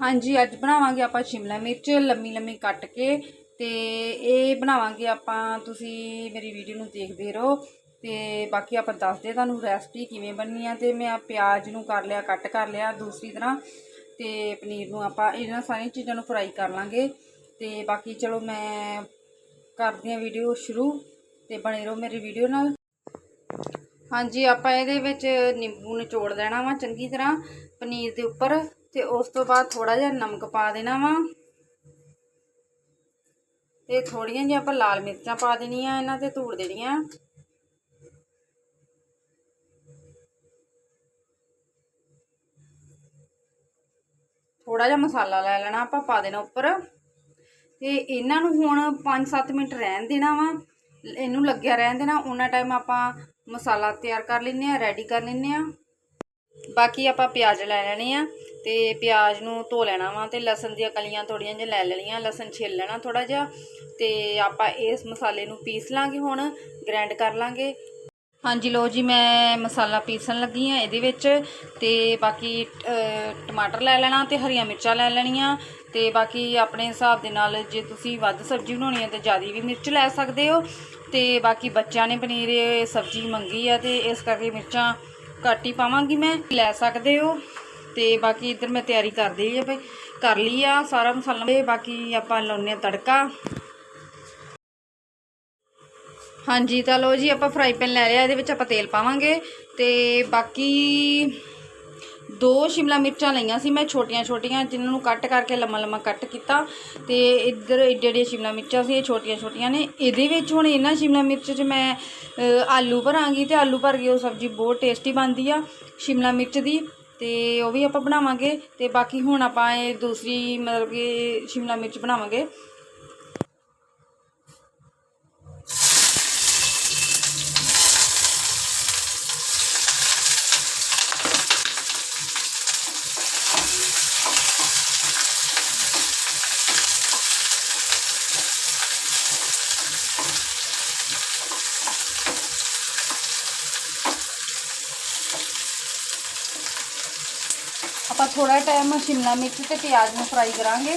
ਹਾਂਜੀ, ਅੱਜ ਬਣਾਵਾਂਗੇ ਆਪਾਂ ਸ਼ਿਮਲਾ ਮਿਰਚ, ਲੰਮੀ ਲੰਮੀ ਕੱਟ ਕੇ ਤੇ ਇਹ ਬਣਾਵਾਂਗੇ ਆਪਾਂ, ਤੁਸੀਂ ਮੇਰੀ ਵੀਡੀਓ ਨੂੰ ਦੇਖਦੇ ਰਹੋ ਤੇ ਬਾਕੀ ਆਪਾਂ ਦੱਸਦੇ ਤੁਹਾਨੂੰ ਰੈਸਪੀ ਕਿਵੇਂ ਬਣਨੀ ਆ ਤੇ ਮੈਂ ਪਿਆਜ਼ ਨੂੰ ਕਰ ਲਿਆ, ਕੱਟ ਕਰ ਲਿਆ ਦੂਸਰੀ ਤਰ੍ਹਾਂ ਤੇ ਪਨੀਰ ਨੂੰ ਆਪਾਂ ਇਹਨਾਂ ਸਾਰੀਆਂ ਚੀਜ਼ਾਂ ਨੂੰ ਫਰਾਈ ਕਰ ਲਾਂਗੇ ਤੇ ਬਾਕੀ ਚਲੋ ਮੈਂ ਕਰਦੀ ਹਾਂ ਵੀਡੀਓ ਸ਼ੁਰੂ ਤੇ ਬਣੇ ਰਹੋ ਮੇਰੀ ਵੀਡੀਓ ਨਾਲ। ਹਾਂਜੀ, ਆਪਾਂ ਇਹਦੇ ਵਿੱਚ ਨਿੰਬੂ ਨਿਚੋੜ ਦੇਣਾ ਵਾ ਚੰਗੀ ਤਰ੍ਹਾਂ, ਪਨੀਰ ਦੇ ਉੱਪਰ ਤੇ ਉਸ ਤੋਂ ਬਾਅਦ ਥੋੜਾ ਜਿਹਾ ਨਮਕ ਪਾ ਦੇਣਾ ਵਾ। ਤੇ ਥੋੜੀਆਂ ਜਿਹੀਆਂ ਆਪਾਂ ਲਾਲ ਮਿਰਚਾਂ ਪਾ ਦੇਣੀਆਂ ਇਹਨਾਂ ਤੇ ਧੂੜ ਦੇਣੀਆਂ। ਥੋੜਾ ਜਿਹਾ ਮਸਾਲਾ ਲੈ ਲੈਣਾ ਆਪਾਂ ਪਾ ਦੇਣਾ ਉੱਪਰ। ਤੇ ਇਹਨਾਂ ਨੂੰ ਹੁਣ 5-7 ਮਿੰਟ ਰਹਿਣ ਦੇਣਾ ਵਾ। ਇਹਨੂੰ ਲੱਗਿਆ ਰਹਿਣ ਦੇਣਾ। ਉਹਨਾਂ ਟਾਈਮ ਆਪਾਂ ਮਸਾਲਾ ਤਿਆਰ ਕਰ ਲੈਨੇ ਆ ਰੈਡੀ ਕਰ ਲੈਨੇ ਆ ਬਾਕੀ ਆਪਾਂ ਪਿਆਜ਼ ਲੈ ਲੈਣੇ ਆ। ਤੇ ਪਿਆਜ਼ ਨੂੰ ਧੋ ਲੈਣਾ ਵਾ ਤੇ ਲਸਣ ਦੀਆਂ ਕਲੀਆਂ ਥੋੜੀਆਂ ਜਿਹੀਆਂ ਲੈ ਲੈਣੀਆਂ, ਲਸਣ ਛਿੱਲ ਲੈਣਾ ਥੋੜਾ ਜਿਹਾ ਤੇ ਆਪਾਂ ਇਸ ਮਸਾਲੇ ਨੂੰ ਪੀਸ ਲਾਂਗੇ ਹੁਣ ਗ੍ਰਾਈਂਡ ਕਰ ਲਾਂਗੇ। ਹਾਂਜੀ ਲੋ ਜੀ, ਮੈਂ ਮਸਾਲਾ ਪੀਸਣ ਲੱਗੀ ਆ ਇਹਦੇ ਵਿੱਚ ਤੇ ਬਾਕੀ ਟਮਾਟਰ ਲੈ ਲੈਣਾ ਤੇ ਹਰੀਆਂ ਮਿਰਚਾਂ ਲੈ ਲੈਣੀਆਂ ਤੇ ਬਾਕੀ ਆਪਣੇ ਹਿਸਾਬ ਦੇ ਨਾਲ ਜੇ ਤੁਸੀਂ ਵੱਧ ਸਬਜ਼ੀ ਬਣਾਉਣੀ ਹੈ ਤੇ ਜ਼ਿਆਦਾ ਵੀ ਮਿਰਚ ਲੈ ਸਕਦੇ ਹੋ ਤੇ ਬਾਕੀ ਬੱਚਿਆਂ ਨੇ ਪਨੀਰ ਸਬਜ਼ੀ ਮੰਗੀ ਆ ਤੇ ਇਸ ਕਰਕੇ ਮਿਰਚਾਂ ਘੱਟ ਹੀ ਪਾਵਾਂਗੀ ਮੈਂ, ਲੈ ਸਕਦੇ ਹੋ। ਤੇ ਬਾਕੀ ਇੱਧਰ ਮੈਂ ਤਿਆਰੀ ਕਰ ਲਈ ਆ ਭਈ ਕਰ ਲਈ ਆ ਸਾਰਾ ਮਸਾਲਾ। ਤੇ ਬਾਕੀ ਆਪਾਂ ਲਾਉਨੇ ਆ ਤੜਕਾ। ਹਾਂਜੀ, ਤਾਂ ਲੋ ਜੀ, ਆਪਾਂ ਫਰਾਈ ਪੈਨ ਲੈ ਲਿਆ, ਇਹਦੇ ਵਿੱਚ ਆਪਾਂ ਤੇਲ ਪਾਵਾਂਗੇ। ਤੇ ਬਾਕੀ ਦੋ ਸ਼ਿਮਲਾ ਮਿਰਚਾਂ ਲਈਆਂ ਸੀ ਮੈਂ ਛੋਟੀਆਂ ਛੋਟੀਆਂ ਜਿਨ੍ਹਾਂ ਨੂੰ ਕੱਟ ਕਰਕੇ ਲੰਮਾ ਲੰਮਾ ਕੱਟ ਕੀਤਾ। ਤੇ ਇੱਧਰ ਜਿਹੜੀਆਂ ਸ਼ਿਮਲਾ ਮਿਰਚਾਂ ਸੀ, ਇਹ ਛੋਟੀਆਂ ਛੋਟੀਆਂ ਨੇ। ਇਹਦੇ ਵਿੱਚ ਹੁਣ ਇਹਨਾਂ ਸ਼ਿਮਲਾ ਮਿਰਚ 'ਚ ਮੈਂ ਆਲੂ ਭਰਾਂਗੀ ਤੇ ਆਲੂ ਭਰ ਕੇ ਉਹ ਸਬਜ਼ੀ ਬਹੁਤ ਟੇਸਟੀ ਬਣਦੀ ਆ, ਸ਼ਿਮਲਾ ਮਿਰਚ ਦੀ। ਤੇ ਉਹ ਵੀ ਆਪਾਂ ਬਣਾਵਾਂਗੇ ਤੇ ਬਾਕੀ ਹੁਣ ਆਪਾਂ ਇਹ ਦੂਸਰੀ ਮਤਲਬ ਕਿ ਸ਼ਿਮਲਾ ਮਿਰਚ ਬਣਾਵਾਂਗੇ। ਆਪਾਂ ਥੋੜਾ ਟਾਈਮ ਸ਼ਿਮਲਾ ਮਿਰਚ ਤੇ ਪਿਆਜ਼ ਨੂੰ ਫਰਾਈ ਕਰਾਂਗੇ।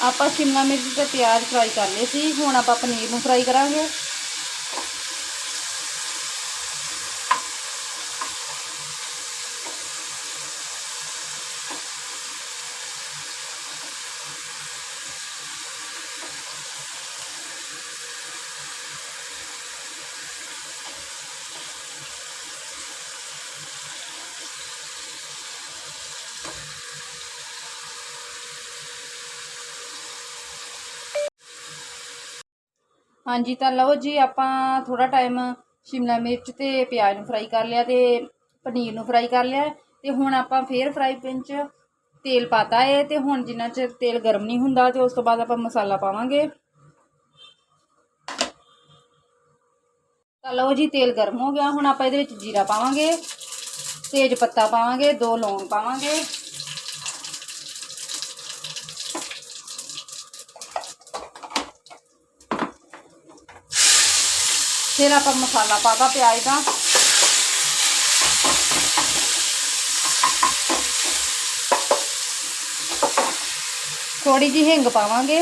ਆਪਾਂ ਸ਼ਿਮਲਾ ਮਿਰਚ ਤੇ ਪਿਆਜ਼ ਫਰਾਈ ਕਰ ਲਏ ਸੀ, ਹੁਣ ਆਪਾਂ ਪਨੀਰ ਨੂੰ ਫਰਾਈ ਕਰਾਂਗੇ। ਹਾਂਜੀ, ਤਾਂ ਲਓ ਜੀ, ਆਪਾਂ ਥੋੜਾ ਟਾਈਮ ਸ਼ਿਮਲਾ ਮਿਰਚ ਤੇ ਪਿਆਜ਼ ਨੂੰ ਫਰਾਈ ਕਰ ਲਿਆ ਤੇ ਪਨੀਰ ਨੂੰ ਫਰਾਈ ਕਰ ਲਿਆ। ਤੇ ਹੁਣ ਆਪਾਂ ਫੇਰ ਫਰਾਈ ਪੈਨ 'ਚ ਤੇਲ ਪਾਤਾ ਹੈ ਤੇ ਹੁਣ ਜਿੰਨਾ ਚਿਰ ਤੇਲ ਗਰਮ ਨਹੀਂ ਹੁੰਦਾ ਤੇ ਉਸ ਤੋਂ ਬਾਅਦ ਆਪਾਂ ਮਸਾਲਾ ਪਾਵਾਂਗੇ। ਤਾਂ ਲਓ ਜੀ, ਤੇਲ ਗਰਮ ਹੋ ਗਿਆ। ਹੁਣ ਆਪਾਂ ਇਹਦੇ ਵਿੱਚ ਜੀਰਾ ਪਾਵਾਂਗੇ, ਤੇਜ ਪੱਤਾ ਪਾਵਾਂਗੇ, ਦੋ ਲੌਂਗ ਪਾਵਾਂਗੇ। ਫਿਰ ਆਪਾਂ ਮਸਾਲਾ ਪਾਤਾ ਪਿਆਜ਼ ਦਾ। ਥੋੜੀ ਜਿਹੀ ਹਿੰਗ ਪਾਵਾਂਗੇ।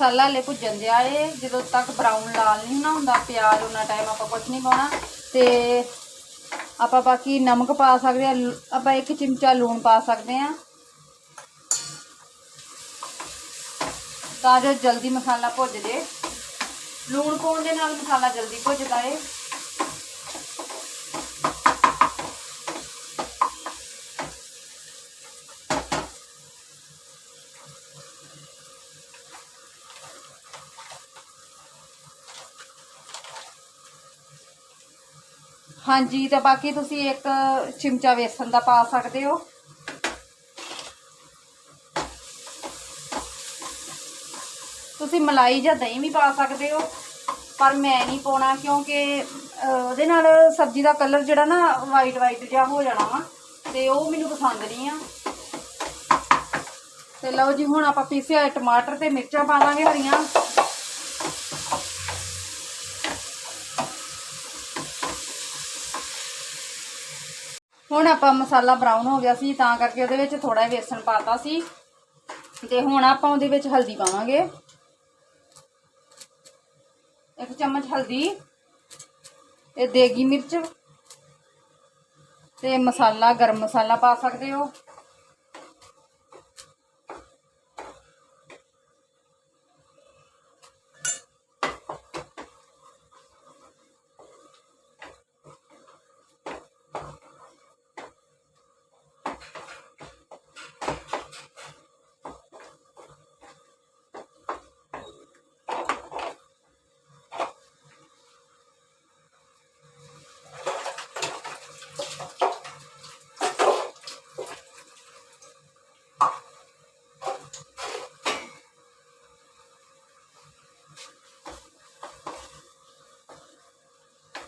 ਮਸਾਲਾ ਹਲੇ ਭੁੱਜਣ ਦਿਆ ਏ, ਜਦੋਂ ਤੱਕ ਬਰਾਊਨ ਲਾਲ ਨਹੀਂ ਨਾ ਹੁੰਦਾ, ਪਿਆਜ਼ ਉਹਨਾਂ ਟਾਈਮ ਆਪਾਂ ਕੁਝ ਨਹੀਂ ਪਾਉਣਾ, ਤੇ ਆਪਾਂ ਬਾਕੀ ਨਮਕ ਪਾ ਸਕਦੇ ਆ ਲ- ਆਪਾਂ ਇੱਕ ਚਮਚਾ ਲੂਣ ਪਾ ਸਕਦੇ ਆ। ਤਾਂ ਜੋ ਜਲਦੀ ਮਸਾਲਾ ਭੁੱਜ ਜੇ। ਲੂਣ ਪਾਉਣ ਦੇ ਨਾਲ ਮਸਾਲਾ ਜਲਦੀ ਭੁੱਜਦਾ ਏ। ਹਾਂਜੀ, ਤੇ ਬਾਕੀ ਤੁਸੀਂ ਇੱਕ ਚਮਚਾ ਵੇਸਣ ਦਾ ਪਾ ਸਕਦੇ ਹੋ। ਤੁਸੀਂ ਮਲਾਈ ਜਾਂ ਦਹੀਂ ਵੀ ਪਾ ਸਕਦੇ ਹੋ, ਪਰ ਮੈਂ ਨਹੀਂ ਪਾਉਣਾ ਕਿਉਂਕਿ ਉਹਦੇ ਨਾਲ ਸਬਜ਼ੀ ਦਾ ਕਲਰ ਜਿਹੜਾ ਨਾ ਵਾਈਟ ਵਾਈਟ ਜਿਹਾ ਹੋ ਜਾਣਾ ਵਾ, ਤੇ ਉਹ ਮੈਨੂੰ ਪਸੰਦ ਨਹੀਂ ਆ। ਤੇ ਲਓ ਜੀ, ਹੁਣ ਆਪਾਂ ਪੀਸਿਆ ਟਮਾਟਰ ਤੇ ਮਿਰਚਾਂ ਪਾ ਦਾਂਗੇ ਹਰੀਆਂ। ਹੁਣ ਆਪਾਂ ਮਸਾਲਾ ਬਰਾਊਨ ਹੋ ਗਿਆ ਸੀ, ਤਾਂ ਕਰਕੇ ਉਹਦੇ ਵਿੱਚ ਥੋੜਾ ਜਿਹਾ ਵੇਸਣ ਪਾਤਾ ਸੀ। ਤੇ ਹੁਣ ਆਪਾਂ ਉਹਦੇ ਵਿੱਚ ਹਲਦੀ ਪਾਵਾਂਗੇ। ਇੱਕ ਚਮਚ ਹਲਦੀ ਤੇ ਦੇਗੀ ਮਿਰਚ ਤੇ ਮਸਾਲਾ, ਗਰਮ ਮਸਾਲਾ ਪਾ ਸਕਦੇ ਹੋ।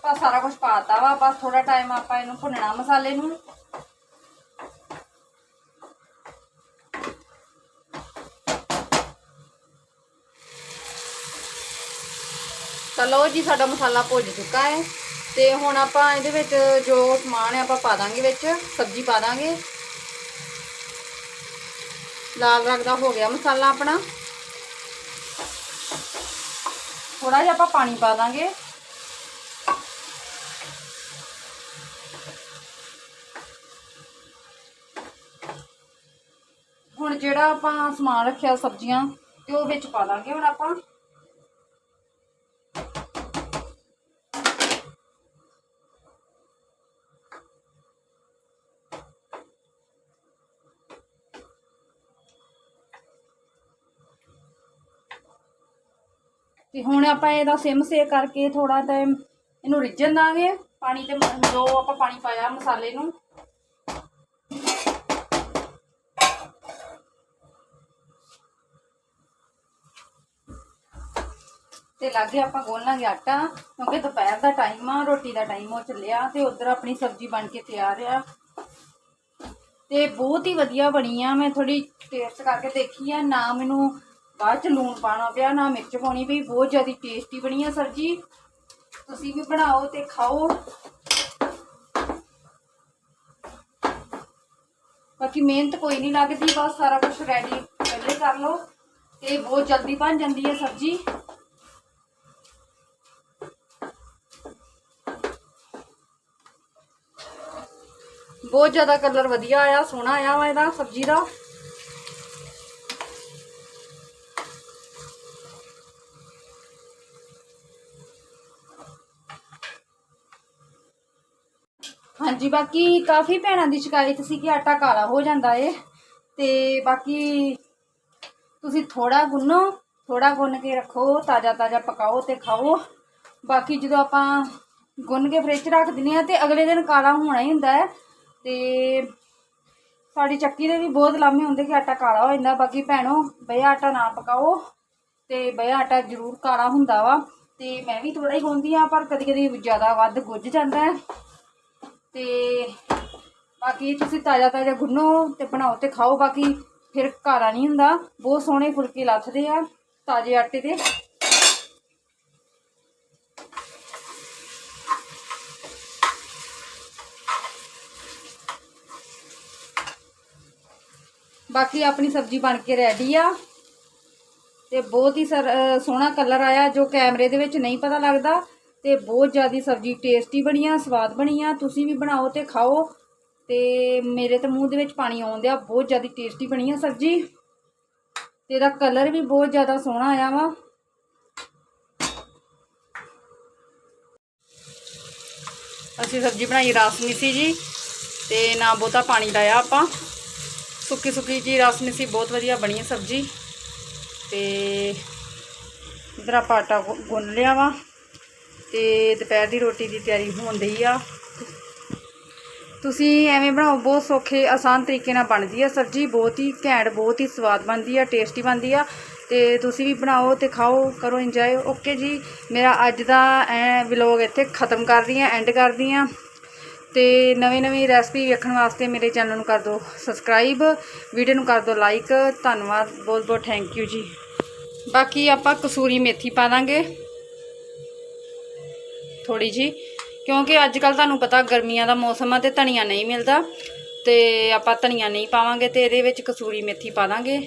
ਆਪਾਂ ਸਾਰਾ ਕੁਝ ਪਾਤਾ ਵਾ, ਬਸ ਥੋੜਾ ਟਾਈਮ ਆਪਾਂ ਇਹਨੂੰ ਭੁੰਨਣਾ ਮਸਾਲੇ ਨੂੰ। ਚਲੋ ਜੀ, ਸਾਡਾ ਮਸਾਲਾ ਭੁੱਜ ਚੁੱਕਾ ਹੈ। ਤੇ ਹੁਣ ਆਪਾਂ ਇਹਦੇ ਵਿੱਚ ਜੋ ਸਮਾਨ ਹੈ, ਆਪਾਂ ਪਾ ਦਾਂਗੇ ਵਿੱਚ, ਸਬਜ਼ੀ ਪਾ ਦਾਂਗੇ। ਲਾਲ ਰੰਗ ਦਾ ਹੋ ਗਿਆ ਮਸਾਲਾ ਆਪਣਾ। ਥੋੜਾ ਜਿਹਾ ਆਪਾਂ ਪਾਣੀ ਪਾ ਦਾਂਗੇ। ਜਿਹੜਾ ਆਪਾਂ ਸਮਾਨ ਰੱਖਿਆ ਸਬਜ਼ੀਆਂ, ਤੇ ਉਹ ਵਿੱਚ ਪਾ ਦਾਂਗੇ ਹੁਣ ਆਪਾਂ। ਤੇ ਹੁਣ ਆਪਾਂ ਇਹਦਾ ਸਿਮ ਸੇ ਕਰਕੇ ਥੋੜਾ ਟਾਈਮ ਇਹਨੂੰ ਰਿੱਝਣ ਦਾਂਗੇ। ਪਾਣੀ ਤੇ ਜੋ ਆਪਾਂ ਪਾਣੀ ਪਾਇਆ ਮਸਾਲੇ ਨੂੰ ਤੇ ਲਾਗੇ ਆਪਾਂ ਗੋਲਾਂਗੇ ਆਟਾ, ਕਿਉਂਕਿ ਦੁਪਹਿਰ ਦਾ ਟਾਈਮ ਆ, ਰੋਟੀ ਦਾ ਟਾਈਮ ਹੋ ਚੱਲਿਆ ਤੇ ਉਧਰ ਆਪਣੀ ਸਬਜ਼ੀ ਬਣ ਕੇ ਤਿਆਰ ਆ। ਤੇ ਬਹੁਤ ਹੀ ਵਧੀਆ ਬਣੀ ਆ, ਮੈਂ ਥੋੜੀ ਟੇਸਟ ਕਰਕੇ ਦੇਖੀ ਆ, ਨਾ ਮੈਨੂੰ ਬਾਅਦ ਚ ਲੂਣ ਪਾਣਾ ਪਿਆ, ਨਾ ਮਿਰਚ ਪਾਉਣੀ ਪਈ, ਬਹੁਤ ਜ਼ਿਆਦਾ ਟੇਸਟੀ ਬਣੀ ਆ ਸਬਜ਼ੀ। ਤੁਸੀਂ ਵੀ ਬਣਾਓ ਤੇ ਖਾਓ। ਬਾਕੀ ਮਿਹਨਤ ਕੋਈ ਨਹੀਂ ਲੱਗਦੀ, ਬਸ ਸਾਰਾ ਕੁਝ ਰੈਡੀ ਪਹਿਲੇ ਕਰ ਲਓ। ਤੇ ਬਹੁਤ ਜਲਦੀ ਬਣ ਜਾਂਦੀ ਹੈ ਸਬਜ਼ੀ। ਬਹੁਤ ਜ਼ਿਆਦਾ ਕਲਰ ਵਧੀਆ ਆਇਆ, ਸੋਹਣਾ ਆਇਆ ਵਾ ਇਹਦਾ ਸਬਜ਼ੀ ਦਾ। ਹਾਂਜੀ, ਬਾਕੀ ਕਾਫੀ ਭੈਣਾਂ ਦੀ ਸ਼ਿਕਾਇਤ ਸੀ ਕਿ ਆਟਾ ਕਾਲਾ ਹੋ ਜਾਂਦਾ ਏ, ਤੇ ਬਾਕੀ ਤੁਸੀਂ ਥੋੜਾ ਗੁੰਨੋ ਥੋੜਾ ਗੁੰਨ ਕੇ ਰੱਖੋ ਤਾਜ਼ਾ ਤਾਜ਼ਾ ਪਕਾਓ ਤੇ ਖਾਓ। ਬਾਕੀ ਜਦੋਂ ਆਪਾਂ ਗੁੰਨ ਕੇ ਫ੍ਰਿਜ 'ਚ ਰੱਖ ਦਿੰਦੇ ਆ ਤੇ ਅਗਲੇ ਦਿਨ ਕਾਲਾ ਹੋਣਾ ਹੀ ਹੁੰਦਾ ਹੈ। ਤੇ ਸਾਡੀ ਚੱਕੀ ਦੇ ਵੀ ਬਹੁਤ ਲਾਮੇ ਹੁੰਦੇ ਕਿ ਆਟਾ ਕਾਲਾ ਹੋ ਜਾਂਦਾ। ਬਾਕੀ ਭੈਣੋ ਬਈ ਆਟਾ ਨਾ ਪਕਾਓ ਤੇ ਬਈ ਆਟਾ ਜ਼ਰੂਰ ਕਾਲਾ ਹੁੰਦਾ ਵਾ। ਤੇ ਮੈਂ ਵੀ ਥੋੜਾ ਹੀ ਗੁੰਨਦੀ ਆ ਪਰ ਕਦੀ ਕਦੀ ਜ਼ਿਆਦਾ ਵੱਧ ਗੁੱਝ ਜਾਂਦਾ ਹੈ। ਤੇ ਬਾਕੀ ਤੁਸੀਂ ਤਾਜ਼ਾ ਤਾਜ਼ਾ ਗੁੰਨੋ ਤੇ ਬਣਾਓ ਤੇ ਖਾਓ। ਬਾਕੀ ਫਿਰ ਕਾਲਾ ਨਹੀਂ ਹੁੰਦਾ। ਬਹੁਤ ਸੋਹਣੇ ਫੁਲਕੇ ਲੱਥਦੇ ਆ ਤਾਜ਼ੇ ਆਟੇ ਦੇ। ਬਾਕੀ ਆਪਣੀ ਸਬਜ਼ੀ ਬਣ ਕੇ ਰੈਡੀ ਆ। ਤੇ ਬਹੁਤ ਹੀ ਸਰ ਸੋਹਣਾ ਕਲਰ ਆਇਆ, ਜੋ ਕੈਮਰੇ ਦੇ ਵਿੱਚ ਨਹੀਂ ਪਤਾ ਲੱਗਦਾ। ਤੇ ਬਹੁਤ ਜ਼ਿਆਦੀ ਸਬਜ਼ੀ ਟੇਸਟੀ ਬਣੀ ਆ, ਸਵਾਦ ਬਣੀ ਆ। ਤੁਸੀਂ ਵੀ ਬਣਾਓ ਤੇ ਖਾਓ। ਤੇ ਮੇਰੇ ਤਾਂ ਮੂੰਹ ਦੇ ਵਿੱਚ ਪਾਣੀ ਆਉਂਦਿਆ ਬਹੁਤ ਜ਼ਿਆਦੀ ਟੇਸਟੀ ਬਣੀ ਆ ਸਬਜ਼ੀ। ਤੇ ਇਹਦਾ ਕਲਰ ਵੀ ਬਹੁਤ ਜ਼ਿਆਦਾ ਸੋਹਣਾ ਆਇਆ ਵਾ। ਅਸੀਂ ਸਬਜ਼ੀ ਬਣਾਈ ਰਸ ਮਿੱਸੀ ਜੀ, ਤੇ ਨਾ ਬਹੁਤਾ ਪਾਣੀ ਲਾਇਆ ਆਪਾਂ। ਸੁੱਕੀ ਸੁੱਕੀ ਜੀ ਰਸ ਮਿੱਸੀ ਬਹੁਤ ਵਧੀਆ ਬਣੀ ਹੈ ਸਬਜ਼ੀ। ਤੇ ਇਧਰ ਆਪਾਂ ਆਟਾ ਗੁ- ਗੁੰਨ ਲਿਆ ਵਾ। ਤੇ ਦੁਪਹਿਰ ਦੀ ਰੋਟੀ ਦੀ ਤਿਆਰੀ ਹੋਣ ਦੀ ਆ। ਤੁਸੀਂ ਐਵੇਂ ਬਣਾਓ, ਬਹੁਤ ਸੌਖੇ, ਆਸਾਨ ਤਰੀਕੇ ਨਾਲ ਬਣਦੀ ਆ ਸਬਜ਼ੀ। ਬਹੁਤ ਹੀ ਘੈਂਟ, ਬਹੁਤ ਹੀ ਸਵਾਦ ਬਣਦੀ ਆ, ਟੇਸਟੀ ਬਣਦੀ ਆ। ਤੇ ਤੁਸੀਂ ਵੀ ਬਣਾਓ ਤੇ ਖਾਓ, ਕਰੋ ਇੰਜੋਏ। ਓਕੇ ਜੀ, ਮੇਰਾ ਅੱਜ ਦਾ ਐ ਵਲੌਗ ਇੱਥੇ ਖਤਮ ਕਰਦੀ ਆ ਐਂਡ ਕਰਦੀ ਆ। ਤੇ ਨਵੀਂ ਨਵੀਂ ਰੈਸਪੀ ਵੇਖਣ ਵਾਸਤੇ ਮੇਰੇ ਚੈਨਲ ਨੂੰ ਕਰ ਦਿਓ ਸਬਸਕ੍ਰਾਈਬ, ਵੀਡੀਓ ਨੂੰ ਕਰ ਦਿਓ ਲਾਈਕ, ਧੰਨਵਾਦ, ਬਹੁਤ ਬਹੁਤ ਥੈਂਕ ਯੂ ਜੀ। ਬਾਕੀ ਆਪਾਂ ਕਸੂਰੀ ਮੇਥੀ ਪਾ ਦਾਂਗੇ। ਥੋੜੀ ਜੀ ਕਿਉਂਕਿ ਅੱਜ ਕੱਲ ਤੁਹਾਨੂੰ ਪਤਾ ਗਰਮੀਆਂ ਦਾ ਮੌਸਮ ਆ ਤੇ ਧਨੀਆ ਨਹੀਂ ਮਿਲਦਾ, ਤੇ ਆਪਾਂ ਧਨੀਆ ਨਹੀਂ ਪਾਵਾਂਗੇ ਤੇ ਇਹਦੇ ਵਿੱਚ ਕਸੂਰੀ ਮੇਥੀ ਪਾ ਦਾਂਗੇ।